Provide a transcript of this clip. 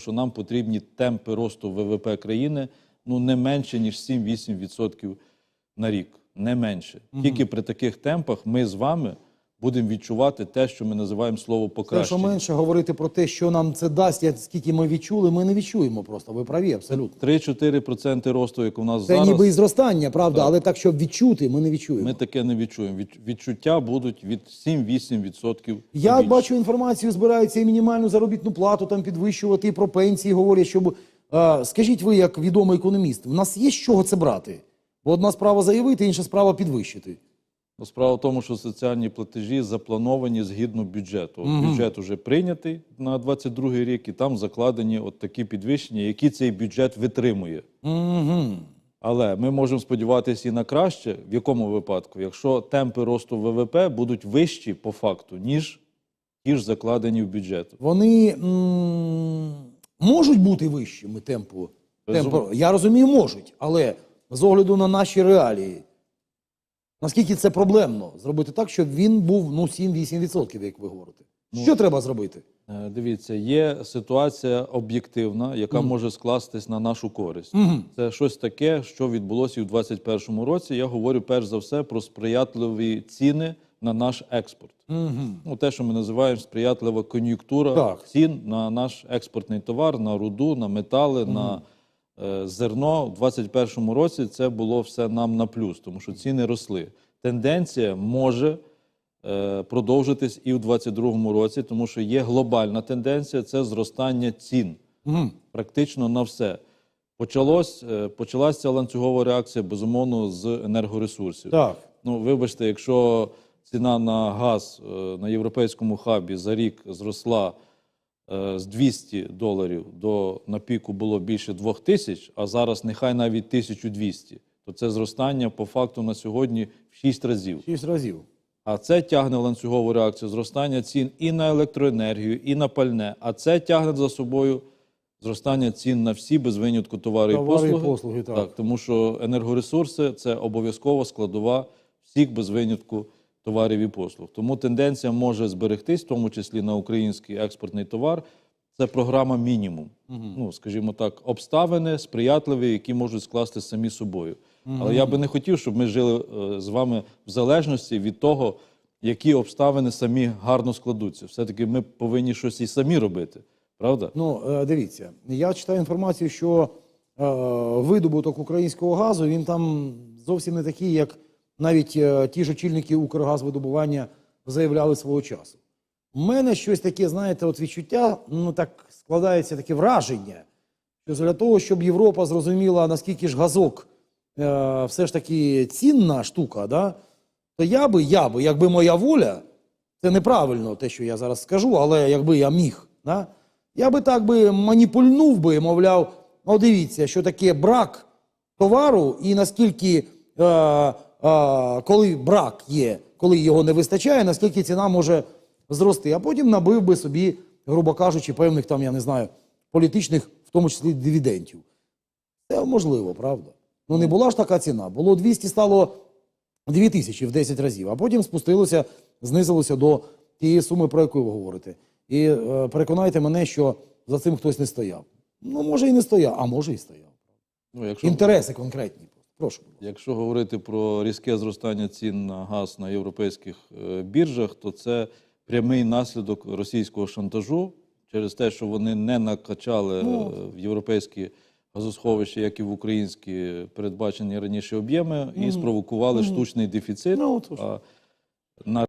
що нам потрібні темпи росту ВВП країни ну не менше ніж 7-8% на рік. Не менше. Тільки при таких темпах ми з вами будемо відчувати те, що ми називаємо слово Те, що менше говорити про те, що нам це дасть, як скільки ми відчули, ми не відчуємо просто. Ви праві, абсолютно. 3-4% росту, як у нас Це зараз, ніби і зростання, правда, але так, щоб відчути, ми не відчуємо. ми таке не відчуємо. Від- Відчуття будуть від 7-8%. Я більше. бачу інформацію, збираються і мінімальну заробітну плату там підвищувати, і про пенсії говорять, щоб скажіть ви, як відомий економіст, в нас є з чого це брати? Бо одна справа заявити, інша справа підвищити. Ну, Справа в тому, що соціальні платежі заплановані згідно бюджету. От Бюджет вже прийнятий на 22 рік, і там закладені от такі підвищення, які цей бюджет витримує. Угу. Але ми можемо сподіватися і на краще, в якому випадку, якщо темпи росту ВВП будуть вищі по факту, ніж ті ж закладені в бюджет. Вони м, можуть бути вищими темпу. Темпу. Я розумію, можуть, але з огляду на наші реалії, наскільки це проблемно зробити так, щоб він був ну, 7-8%, як ви говорите. Що треба зробити? Е, Дивіться, є ситуація об'єктивна, яка може скластись на нашу користь. Це щось таке, що відбулося і в 2021 році. Я говорю перш за все про сприятливі ціни на наш експорт. Ну, те, що ми називаємо сприятлива кон'юнктура цін на наш експортний товар, на руду, на метали, на е, зерно. У 2021 році це було все нам на плюс, тому що ціни росли. Тенденція може е, продовжитись і в 2022 році, тому що є глобальна тенденція це зростання цін Мгм. практично на все. Почалось, е, почалася ланцюгова реакція, безумовно, з енергоресурсів. Так. Ну, вибачте, якщо ціна на газ е, на європейському хабі за рік зросла е, з 200 доларів до на піку було більше 2000, а зараз нехай навіть 1200, то це зростання по факту на сьогодні в 6 разів. Шість разів. А це тягне ланцюгову реакцію зростання цін і на електроенергію, і на пальне. А це тягне за собою зростання цін на всі без винятку товари, Товари і і послуги. послуги, так. тому що енергоресурси це обов'язкова складова всіх без винятку товарів і послуг. Тому тенденція може зберегтись, в тому числі на український експортний товар. Це програма мінімум. Ну, скажімо так, обставини сприятливі, які можуть скласти самі собою. Але я би не хотів, щоб ми жили е, з вами в залежності від того, які обставини самі гарно складуться. Все-таки ми повинні щось і самі робити, правда? Ну, е, дивіться, я читаю інформацію, що е, видобуток українського газу він там зовсім не такий, як навіть е, ті ж очільники Укргазвидобування заявляли свого часу. У мене щось таке, знаєте, от відчуття, ну так складається таке враження, що для того, щоб Європа зрозуміла, наскільки ж газок е, все ж таки цінна штука, да, то я би, я би, якби моя воля, це неправильно те, що я зараз скажу, але якби я міг, да, я би так би маніпульнув би, мовляв, ну дивіться, що таке брак товару, і наскільки, е, коли брак є, коли його не вистачає, наскільки ціна може зрости. А потім набив би собі, грубо кажучи, певних там, я не знаю, політичних, в тому числі дивідендів. Це можливо, правда? Ну не була ж така ціна. Було 200, стало 2000 в 10 разів, а потім спустилося, знизилося до тієї суми, про яку ви говорите. І е, переконайте мене, що за цим хтось не стояв. Ну, може, і не стояв, а може, і стояв. Ну, якщо, Інтереси конкретні. Прошу. якщо говорити про різке зростання цін на газ на європейських е, біржах, то це прямий наслідок російського шантажу через те, що вони не накачали Ну. е, в європейські газосховища, як і в українські передбачені раніше об'єми, і спровокували штучний дефіцит. Ну, а на